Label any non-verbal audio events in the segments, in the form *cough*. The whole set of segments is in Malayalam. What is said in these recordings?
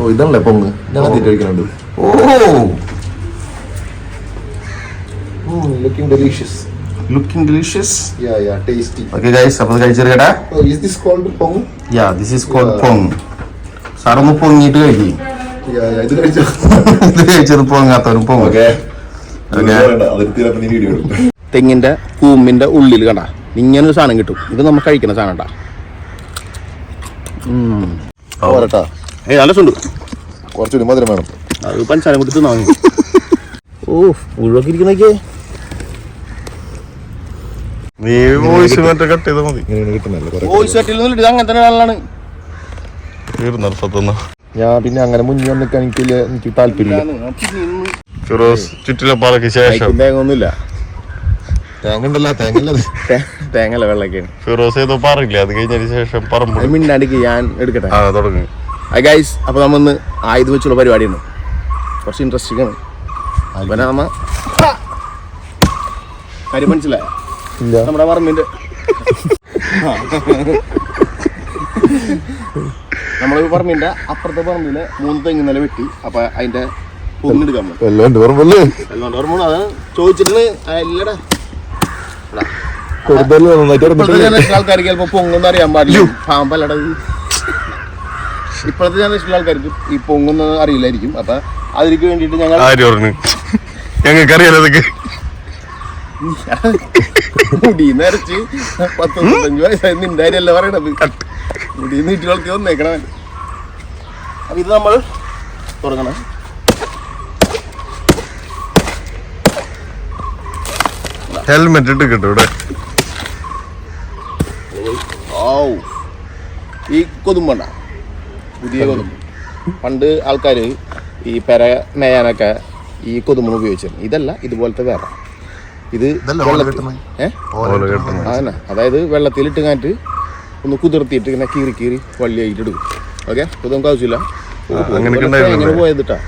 ഓ ഇതാണല്ലേ പൊങ്ങ്? ഞാൻ ആദ്യമായിട്ട് കഴിക്കുന്നുണ്ട് ഓ. Looking delicious looking delicious yeah yeah tasty okay guys അപ്പോൾ ഓ ഈസ് ദിസ് കോൾഡ് പൊങ് യാ ദിസ് ഈസ് കോൾഡ് പൊങ് സാറൊന്ന് പൊങ്ങിയിട്ട് കഴിക്കും. യാ യാ ഇത് കഴിച്ചോ? *laughs* ഇത് കഴിച്ചത് പൊങ്ങാത്തവരും പൊങ്ങും. ഓക്കേ തെങ്ങിന്റെ കൂമ്പിന്റെ ഉള്ളിൽ കണ്ട ഇങ്ങനെ ഒരു സാധനം കിട്ടും. ഇത് നമ്മൾ കഴിക്കുന്ന സാധനം കേട്ടാ പോരട്ടാ ഏ നല്ല സുണ്ട് കുറച്ചുകൂടി മധുരം വേണം. അത് പഞ്ചാരം കൊടുത്ത് വാങ്ങി ഓ ഉഴുവൊക്കെ ഇരിക്കുന്നൊക്കെ നീ വോയിസ് മറ്റേ കട്ട് ചെയ്താൽ മതി. ഇങ്ങനെയാണ് കിട്ടുന്നല്ലേ കുറെ വോയിസ് സെറ്റിൽ ഇത് അങ്ങനെ തന്നെ ഞാൻ പിന്നെ അങ്ങനെ മുന്നിൽ നിൽക്കാൻ എനിക്ക് വലിയ- എനിക്ക് താല്പര്യമില്ല. ഫിറോസ് ചുറ്റിലപ്പാറയ്ക്ക് ശേഷം. തേങ്ങ ഒന്നുമില്ല തേങ്ങ ഉണ്ടല്ലോ തേങ്ങ തേങ്ങല്ല വെള്ളക്കാണ് ഫിറോസ് ഏതോ പാറില്ല അത് കഴിഞ്ഞതിന് ശേഷം പറമ്പ് മിണ്ടാണ്ടിക്ക് ഞാൻ എടുക്കട്ടെ. ആ തുടങ്ങി. ഹായ് ഗൈസ് അപ്പോൾ നമ്മന്ന് ആയുധ വെച്ചുള്ള പരിപാടിയാണ്. കുറച്ച് ഇൻട്രസ്റ്റിംഗ് ആണ്. അപ്പോൾ നമ്മ കാര്യം മനസ്സിലായ? നമ്മുടെ പറമ്പിന്റെ നമ്മളെ പറമ്പിന്റെ അപ്പുറത്തെ പറമ്പിലെ മൂന്ന് തെങ്ങ് നില വെട്ടി. അപ്പം അതിന്റെ ഓർമ്മ അതാണ് ചോദിച്ചിട്ട് ഇപ്പോഴത്തെ ആൾക്കാർക്ക് ചിലപ്പോ പൊങ്ങുന്ന അറിയാൻ പാടില്ല. പാമ്പല്ലടാ ഇത്. ഇപ്പോഴത്തെ ജനറേഷൻ ആൾക്കാർക്ക് ഈ പൊങ്ങുന്ന അറിയില്ലായിരിക്കും. അപ്പൊ അതിലേക്ക് വേണ്ടിയിട്ട് ഞങ്ങൾ ആര് പറഞ്ഞു? ഞങ്ങൾക്കറിയാലോ അതൊക്കെ. മുടി നിറച്ച് പത്ത് മുപ്പത്തഞ്ച് വയസ്സായി നിന്റെ കാര്യമല്ല പറയണത്? മുടി വന്നേക്കണ അപ്പൊ ഇത് നമ്മൾ തുറക്കണം ഹെൽമെറ്റ് ഇട്ട് കിട്ടും ഇവിടെ ഈ കൊതുമ്പണ്ട? പുതിയ കൊതുമ്പ് പണ്ട് ആൾക്കാർ ഈ പെര മേയാനൊക്കെ ഈ കൊതുമ്പ് ഉപയോഗിച്ചിരുന്നു. ഇതല്ല ഇതുപോലത്തെ വേറെ. ഇത് അതന്നെ. അതായത് വെള്ളത്തിലിട്ട് കാറ്റ് ഒന്ന് കുതിർത്തിയിട്ട് ഇങ്ങനെ കീറി കീറി വള്ളിയായിട്ട് എടുക്കും ഓക്കെ? ഇത് നമുക്ക് ആവശ്യമില്ല. എങ്ങനെ? പോയതിട്ടാ?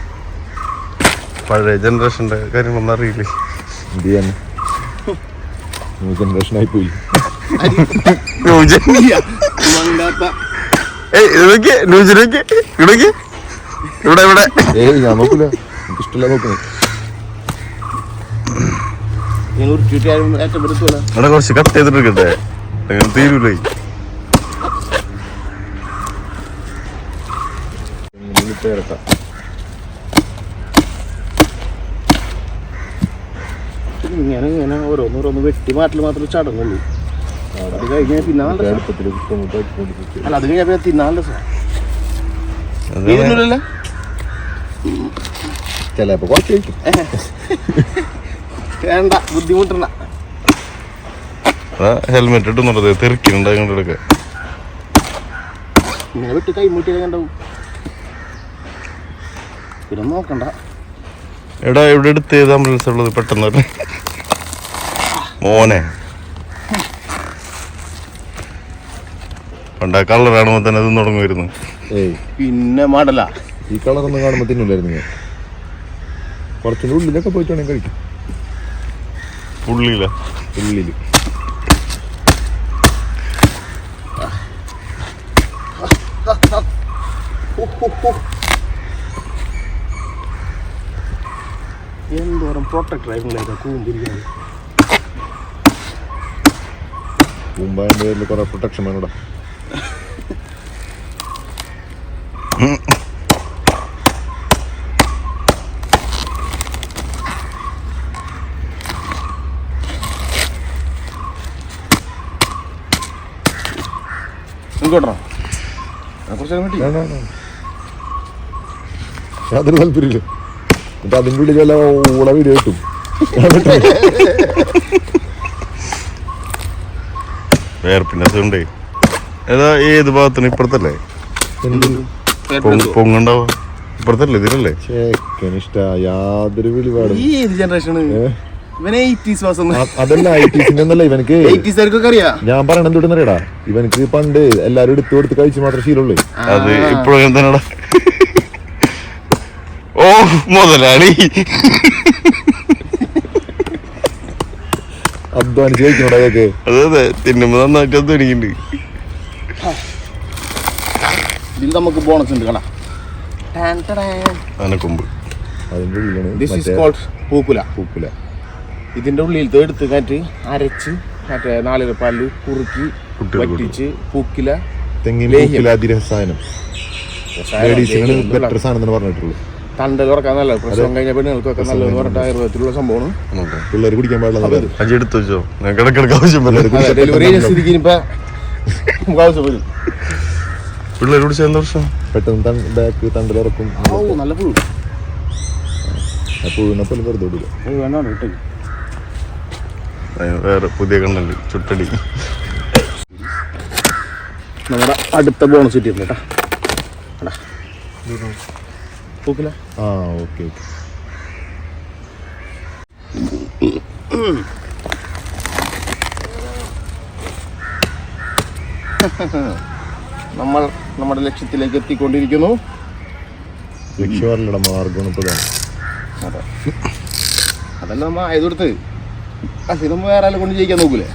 പഴയ ജനറേഷന്റെ കാര്യങ്ങളൊന്നും അറിയില്ലേ? എന്ത് ചെയ്യാൻ *laughs* ജനറേഷൻ. ആയി പോയി ഏയ് ഇതൊക്കെ ന്യൂസിലേക്ക് ഇവിടേക്ക് ഇവിടെ ഇവിടെ. ഏയ് ഞാൻ നോക്കൂല. ഇഷ്ടമില്ല നോക്കുന്നത് ഇവിടെ കുറച്ച് കട്ട് അങ്ങനെ തീരൂലേ? ഇങ്ങനെ ഇങ്ങനെ ഓരോന്നോരോന്ന് വെട്ടി മാറ്റൽ മാത്രം ചടങ്ങുള്ളൂ. അത് കഴിഞ്ഞാൽ അല്ല അത് കഴിഞ്ഞാൽ പിന്നെ തിന്നാൻ രസം അതാണ് ഇതിനുള്ളില്ല ചിലപ്പോ കുറച്ച് കഴിക്കും. വേണ്ട ബുദ്ധിമുട്ടണ്ട. ഹെൽമെറ്റ് ഇട്ടുന്നുള്ളത് തെറിക്കുന്നുണ്ട് അങ്ങോട്ട് എടുക്കുക ഇങ്ങനെ വിട്ട് കൈമുട്ടി കണ്ടാവും പിന്നെ നോക്കണ്ട. എടാ ഇവിടെ എടുത്ത് ഏത് ആംബുലൻസ് ഉള്ളത്? പെട്ടെന്ന്. മോനെ. പണ്ട് ആ കളർ കാണുമ്പോ തന്നെ അതൊന്നും തുടങ്ങുമായിരുന്നു. പിന്നെ മാടല. ഈ കളറൊന്നും കാണുമ്പോൾ തിന്നില്ലായിരുന്നു ഞാൻ. കുറച്ചുകൂടി ഉള്ളിലൊക്കെ പോയിട്ടാണെങ്കിൽ കഴിക്കും. ഉള്ളില. ഉള്ളിൽ എന്തോരം പ്രൊട്ടക്ടർ ആയിരുന്നു കൂമ്പിരിക്കാൻ കൂമ്പായ പേരിൽ കുറെ പ്രൊട്ടക്ഷൻ വേണോടാ. വേണ്ട, വേണ്ട. താല്പര്യമില്ല. എന്നിട്ട് അതിന്റെ ഉള്ളിൽ വല്ല ഊള വീഡിയോ കിട്ടും വേർപ്പിന്റെ സൗണ്ടേ ഏതാ ഏത് ഭാഗത്തിന് ഇപ്പുറത്തല്ലേ? പൊങ്ങണ്ടാവാ പൊങ്ങ് പൊങ്ങുണ്ടാവും? ഇപ്പുറത്തല്ലേ ഇതിലല്ലേ? യാതൊരു വെളിപാടും. ഈ ഏത് അതല്ല ഇവനക്ക് ഞാൻ പറയണ ഇവനക്ക് പണ്ട് എല്ലാരും എടുത്തു കൊടുത്ത് കഴിച്ച് മാത്രം ശീലമുള്ളൂ. അത് ഇപ്പോഴും തന്നെടാ. ഓ മുതലാളി. അധ്വാനിച്ച് കഴിക്കണോടാ കേക്ക് അതെ അതെ. തിന്നുമ്പോ നന്നായിട്ട് തുടങ്ങിയിട്ടുണ്ട് ഇതിൽ നമുക്ക് ബോണസ് ഉണ്ട് ടടാൻ. ആനക്കൊമ്പ് ഉള്ളിലാണ് This ഈസ് ഉള്ളിലത്തെ എടുത്ത് കാറ്റ് അരച്ച് മറ്റേ നാളികപ്പാലിൽ കുറുക്കി വറ്റിച്ച് പൂക്കില തെങ്ങിൻ. അതിരസായനം ലേഡീസിനാണ് ബെറ്റർ സാധനം എന്ന് പറഞ്ഞിട്ടുള്ളൂ. തണ്ടൽ ഉറക്കാൻ നല്ല പ്രശ്നം കഴിഞ്ഞ പെണ്ണുങ്ങൾക്കൊക്കെ നല്ലതെന്ന് പറഞ്ഞിട്ട് ആയുർവേദത്തിലുള്ള സംഭവമാണ്. പിള്ളേർ കുടിക്കാൻ പാടില്ല എടുത്തു വെച്ചോ? ആവശ്യം ഡെലിവറി നമുക്ക് ആവശ്യം വരും. പിള്ളേർ കുടിച്ച എന്താ പ്രശ്നം? പെട്ടെന്ന് ബാക്ക് തണ്ടിലിറക്കും. നല്ല പുഴു പുഴുവിനെ പോലെ വെറുതെ വിടില്ല വേറെ പുതിയ കണ്ണുണ്ട് ചുട്ടടി. നമ്മുടെ അടുത്ത ബോണസ് കിട്ടിയിരുന്നു കേട്ടാ. ആ ഓക്കെ ഓക്കെ. നമ്മൾ നമ്മുടെ ലക്ഷ്യത്തിലേക്ക് എത്തിക്കൊണ്ടിരിക്കുന്നു. അതെ. അതല്ല നമ്മ ആയതെടുത്ത് ആ സിനിമ വേറെ ആളെ കൊണ്ട് ജയിക്കാൻ നോക്കൂലേ?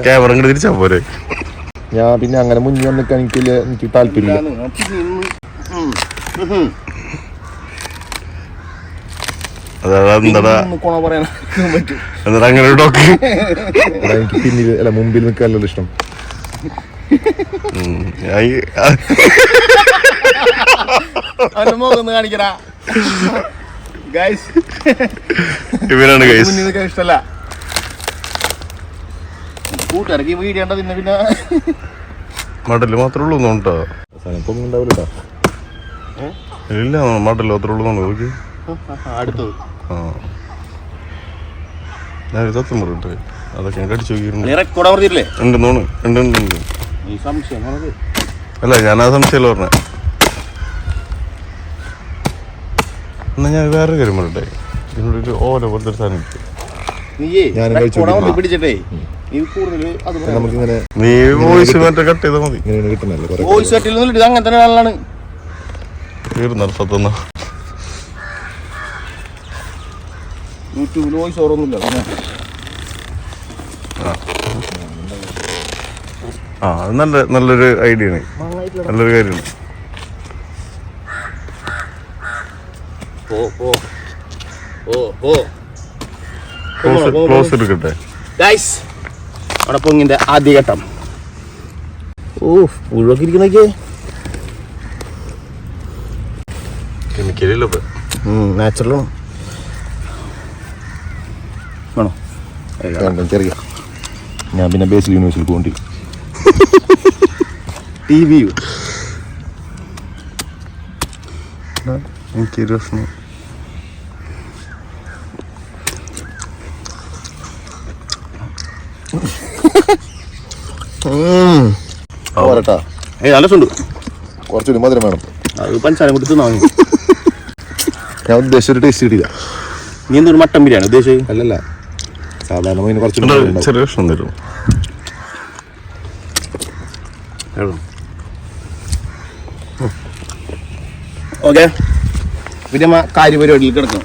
ക്യാമറ പറഞ്ഞാൽ തിരിച്ചാ പോരെ? ഞാൻ പിന്നെ അങ്ങനെ മുന്നിൽ നിൽക്കാൻ എനിക്ക് എനിക്ക് താല്പര്യമില്ല. എന്നിട്ട് അങ്ങനെ ഡോക്ക് എനിക്ക് പിന്നിൽ അല്ല മുമ്പിൽ നിൽക്കാനല്ലോ ഇഷ്ടം. ഇവരാണ് ഗൈസ് ഇഷ്ടല്ല. കൂട്ടിറക്കി വീടിയേണ്ട പിന്നെ പിന്നെ. മടൽ മാത്രമേ ഉള്ളൂ ഇപ്പം ഉണ്ടാവില്ല ഇല്ല മടൽ മാത്രമേ ഉള്ളൂ നോക്കി അടുത്തത്. ആ. ഞാൻ പറഞ്ഞിട്ട് അതൊക്കെ ഞാൻ നോക്കിയിട്ടുണ്ട്. ഉണ്ട് ഉണ്ട് ഉണ്ട് അല്ല ഞാൻ ആ സംശയമല്ല പറഞ്ഞ. എന്നാ ഞാൻ വേറെ കാര്യം പറയട്ടെ ഇതിനോട് ഒരു ഓല പോലത്തെ ഒരു സാധനം നീ വോയിസ് മറ്റേ കട്ട്. ചെയ്താൽ മതി. ഇങ്ങനെ ഇങ്ങനെ കിട്ടുന്നല്ലോ വോയിസ് ഇത് തീർന്ന സത്തെന്നാ. യൂട്യൂബിൽ പോയി ചോറൊന്നുമില്ല ആ അത് നല്ല നല്ലൊരു ഐഡിയ ആണ്. നല്ലൊരു കാര്യമാണ്. ക്ലോസ് എടുക്കട്ടെ. അവിടെ പൊങ്ങിന്റെ ആദ്യ ഘട്ടം. ഓ പുഴുവൊക്കെ ഇരിക്കുന്നൊക്കെ കെമിക്കലില്ല നാച്ചുറലാണ് വേണോ എനിക്കറിയാം ഞാൻ പിന്നെ ബേസിക് യൂണിവേഴ്സിൽ പോകണ്ടി ടി വി *laughs* എനിക്ക് പ്രശ്നം. *laughs* പോരട്ടാ ഏ നല്ല സുണ്ട് കുറച്ചുകൂടി മധുരം വേണം. അത് പഞ്ചസാര കൊടുത്ത് വാങ്ങി ഞാൻ ഉദ്ദേശിച്ചൊരു ടേസ്റ്റ് കിട്ടിയില്ല. നീ എന്തൊരു മട്ടൻ ബിരിയാണി ഉദ്ദേശിച്ചത്? അല്ലല്ല. സാധാരണ മീൻ കുറച്ച്. ചെറിയ പ്രശ്നം തരും ഓക്കെ. പിന്നെ കാര്യപരിപാടിയിൽ കിടക്കണം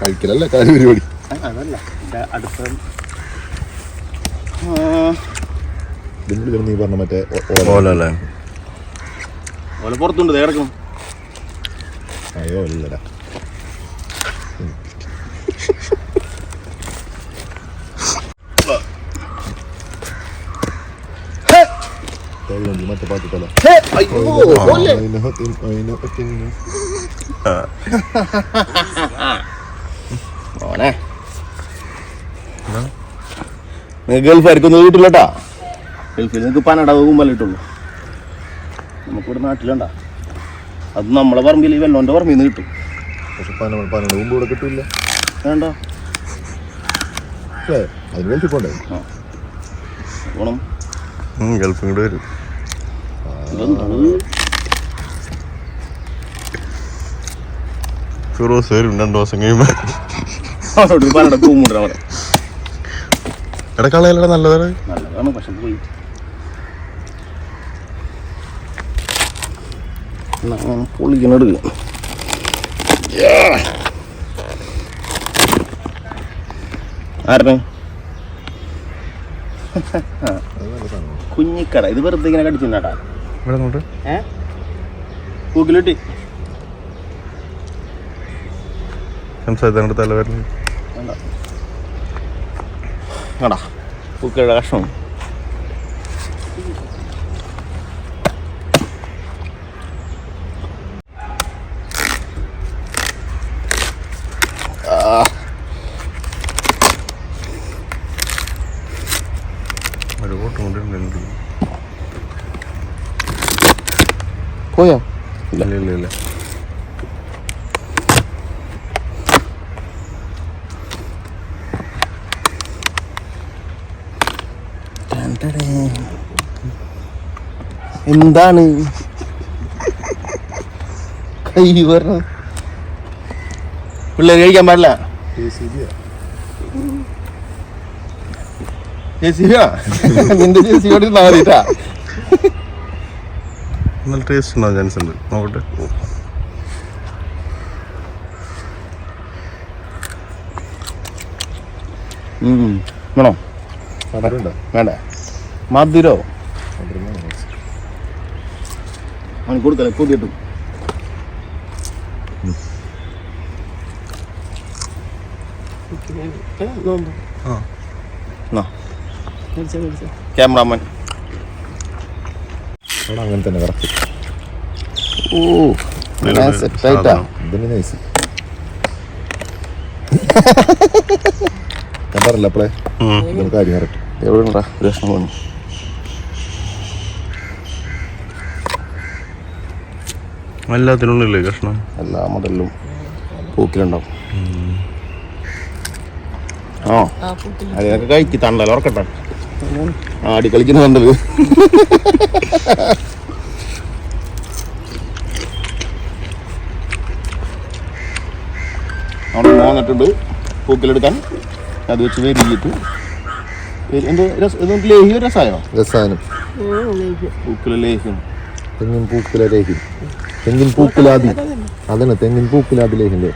കഴിക്കലല്ല? കാര്യം പരിപാടി. അതല്ല അടുത്ത നീ പറഞ്ഞ മറ്റേ ഓലല്ലേ ഓല. അല്ലേ? ഓലെ പുറത്തുണ്ട് കിടക്കണം അയ്യോ അല്ലടാ മറ്റേ പാട്ടിട്ടല്ല അയ്യോ ഓലെ മോനെ നിങ്ങൾ ഗൾഫാർക്കൊന്നും വീട്ടില്ലട്ടാ ഗൾഫിൽ നിങ്ങൾക്ക് പനട കുമ്പല്ല കിട്ടുള്ളൂ. നമുക്കിവിടെ നാട്ടിലുണ്ട. അത് നമ്മളെ പറമ്പിൽ ഈ വെള്ളോന്റെ പറമ്പിൽ നിന്ന് കിട്ടും. പക്ഷെ പന പനട മുമ്പ് ഇവിടെ കിട്ടൂല വേണ്ട. അതിന് ഗൾഫിൽ പോണ്ടേ? ഓണം ഗൾഫും കൂടെ വരും. ഫിറോസ് വരും രണ്ടു ദിവസം കഴിയുമ്പോ അവരോട് പനട കൂമുണ്ടാ അവിടെ എടാ നല്ലതാണ് നല്ലതാണ് പക്ഷെ പോയി ആരുടെ കുഞ്ഞിക്കട ഇത് വെറുതെ ഇങ്ങനെ കടിച്ചിട്ടാ ഇവിടെ നോട്ട് ഏ? കൂക്കിലിട്ടി. സംസാരിച്ചാണ്ട് തല വരുന്നത് കടാ പൂക്കളുടെ കഷ്ണം ഒരു ഓട്ടം കൊണ്ടുണ്ട് പോയാ ഇല്ല ഇല്ല ഇല്ല എന്താണ്? കൈ പറഞ്ഞു പിള്ളേർ കഴിക്കാൻ പാടില്ല. ജെസിബിയാ? നിന്റെ ജെസിബിയോട് മാറിയിട്ടാ നല്ല ടേസ്റ്റ് ഉണ്ടാവും ചാൻസ് ഉണ്ട്. നോക്കട്ടെ. വേണോ? വേണ്ട. മധുരോ? അവന് കൊടുക്കല ക്യാമറാമാൻ. അങ്ങനെ തന്നെ കറക്റ്റ്. ഓ സെറ്റ് ആയിട്ടാ സാധനം. ഇതന്നെ നൈസ് ഞാൻ പറഞ്ഞില്ല അപ്പളേ? കാര്യം കറക്റ്റ് എവിടെ ഉണ്ടാ പ്രശ്നം വേണം എല്ലാത്തിനുള്ളില്ലേ കഷ്ണം? എല്ലാ മുതലും പൂക്കിലുണ്ടാവും. ആ അതിനൊക്കെ കഴിക്ക് തണ്ടല ഉറക്കട്ടെ. ആടി കളിക്കുന്ന കണ്ടത് അവിടെ വന്നിട്ടുണ്ട് പൂക്കിലെടുക്കാൻ. അത് വെച്ച് വേദിയിട്ട് എന്ത് രസം ഇതെന്ത് രസായോ രസായനം പൂക്കിലെ ലേഹ്യം. പൂക്കിലെ ലേഹ്യം. തെങ്ങിൻ പൂക്കുലാതി. അതന്നെ തെങ്ങിൻ പൂക്കുലാതി ലേഹിന്റെ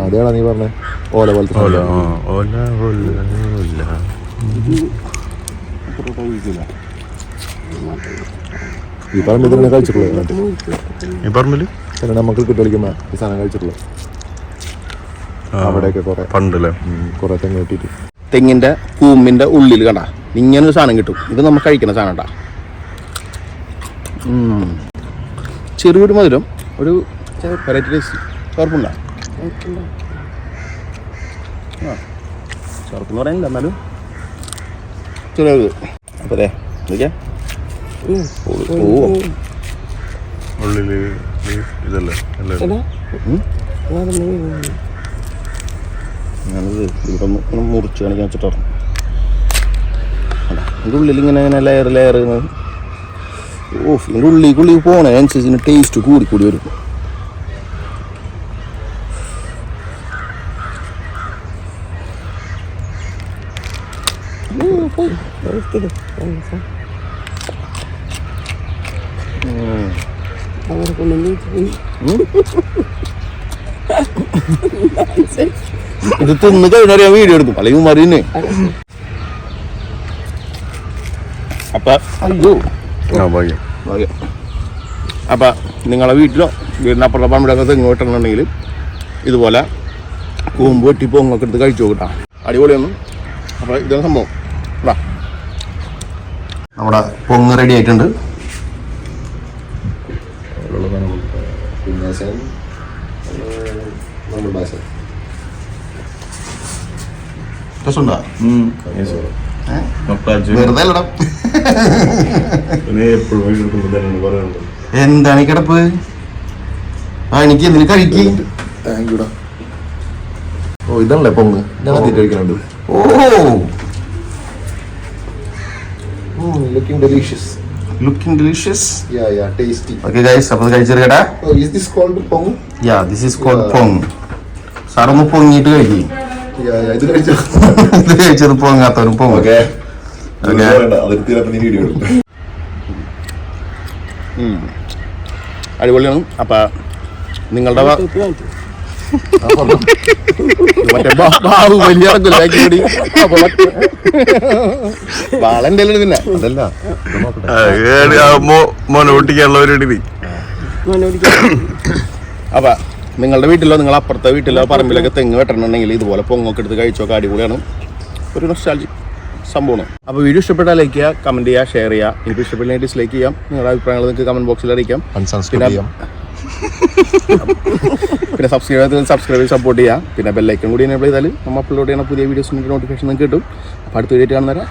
അതേടാ നീ പറഞ്ഞേ. ഓല പോലത്തെ ഓല ഓല ഓല ഈ പറമ്പ് ഇതിനെ കഴിച്ചിട്ടുള്ളത് ഈ പറമ്പിൽ പിന്നെ നമുക്ക് കിട്ടി കളിക്കുമ്പോ ഈ സാധനം കഴിച്ചിട്ടുള്ളത് ആ, അവിടെയൊക്കെ കുറെ പണ്ടല്ലേ? കുറെ തെങ്ങ് കിട്ടിയിട്ട്. തെങ്ങിന്റെ കൂമ്പിന്റെ ഉള്ളിൽ കണ്ട ഇങ്ങനെ ഒരു സാധനം കിട്ടും. ഇത് നമുക്ക് കഴിക്കുന്ന സാധനം കേട്ടാ ചെറിയൊരു മധുരം ഒരു വെറൈറ്റി ടേസ്റ്റ് കുഴപ്പമില്ല ആ ചെറുപ്പെന്ന് പറയാനില്ല എന്നാലും ചെറിയത് അപ്പോൾ അതെ എന്തൊക്കെയാ ഉള്ളിൽ ഈ ഇതല്ലേ അല്ലേ? ഞാനത് ഇവിടെ ഒന്ന് ഒന്ന് മുറിച്ച് കാണിക്കാൻ വെച്ചിട്ടാണ്. ഇതിന്റെ ഉള്ളിൽ ഇങ്ങനെ ഇങ്ങനെ ലെയർ ലെയർ ഓഫ് ഇതിന്റെ ഉള്ളിലേക്ക് ഉള്ളിൽ പോണതിനനുസരിച്ച് ഇതിന് ടേസ്റ്റ് കൂടി കൂടി വരും. ഇത് തിന്ന് കഴിഞ്ഞാൽ വീഡിയോ എടുക്കും. അല്ലെങ്കിൽ മറിയുന്നേ അപ്പൊ അയ്യോ. ഭാഗ്യം. ഭാഗ്യം. അപ്പം നിങ്ങളെ വീട്ടിലോ വീടിനപ്പുറത്തെ അപ്പുറത്തെ പറമ്പിലൊക്കെ തെങ്ങ് വെട്ടണമെന്നുണ്ടെങ്കിൽ ഇതുപോലെ കൂമ്പ് വെട്ടി പൊങ്ങൊക്കെ എടുത്ത് കഴിച്ചു നോക്കട്ടാ അടിപൊളിയൊന്നും. അപ്പോൾ ഇതാണ് സംഭവം. ഇടാ നമ്മുടെ പൊങ്ങ് റെഡി ആയിട്ടുണ്ട്. പിന്നെ നമ്മുടെ ഭാഷ രസമുണ്ടോ വെറുതെ അല്ലടാ. എന്താണ് ഈ കിടപ്പ്? ആ എനിക്ക് എന്തിനു കഴിക്ക്? ഓ ഇതാണല്ലേ പൊങ്ങ്? ഞാൻ ആദ്യമായിട്ട് കഴിക്കുന്നുണ്ട് ഓ. Looking delicious looking delicious yeah yeah tasty okay guys അപ്പോൾ കഴിച്ചെടുക്കട്ടെ ഓ ഈസ് ദിസ് കോൾഡ് പൊങ് യാ ദിസ് ഈസ് കോൾഡ് പൊങ് സാറൊന്ന് പൊങ്ങിയിട്ട് കഴിക്കും. യാ യാ ഇത് കഴിച്ചോ? *laughs* ഇത് കഴിച്ചത് പൊങ്ങാത്തവരും പൊങ്ങ്. ഓക്കെ അടിപൊളിയാണ്. അപ്പൊ നിങ്ങളുടെ. മറ്റേ ബാഹുബലി കൂടി പിന്നെ. അതല്ല. ഒരു ഇടി അപ്പൊ നിങ്ങളുടെ വീട്ടിലോ നിങ്ങൾ അപ്പുറത്തെ വീട്ടിലോ പറമ്പിലൊക്കെ തെങ്ങ് വെട്ടണമെന്നുണ്ടെങ്കിൽ ഇതുപോലെ പൊങ്ങൊക്കെ എടുത്ത് കഴിച്ചോക്കെ അടിപൊളിയാണ്. ഒരു നൊസ്റ്റാൾജി സംഭവമാണ്. അപ്പോൾ വീഡിയോ ഇഷ്ടപ്പെട്ടാൽ ലൈക്ക് ചെയ്യുക കമന്റ് ചെയ്യുക ഷെയർ ചെയ്യുക. എനിക്ക് ഇഷ്ടപ്പെട്ടില്ലെങ്കിൽ ഡിസ്ലൈക്ക് ചെയ്യാം. നിങ്ങളുടെ അഭിപ്രായങ്ങൾ നിങ്ങൾക്ക് കമന്റ് ബോക്സിൽ അറിയിക്കാം. പിന്നെ- സബ്സ്ക്രൈബ് *laughs* സബ്സ്ക്രൈബ് ചെയ്ത് സപ്പോർട്ട് ചെയ്യുക. പിന്നെ ബെല്ലൈക്കൺ കൂടി എനേബിൾ ചെയ്താൽ നമ്മൾ അപ്ലോഡ് ചെയ്യുന്ന പുതിയ വീഡിയോസ് നോട്ടിഫിക്കേഷൻ നിങ്ങൾക്ക് കിട്ടും. അപ്പോൾ അടുത്ത വീഡിയോ കാണുന്നവരെ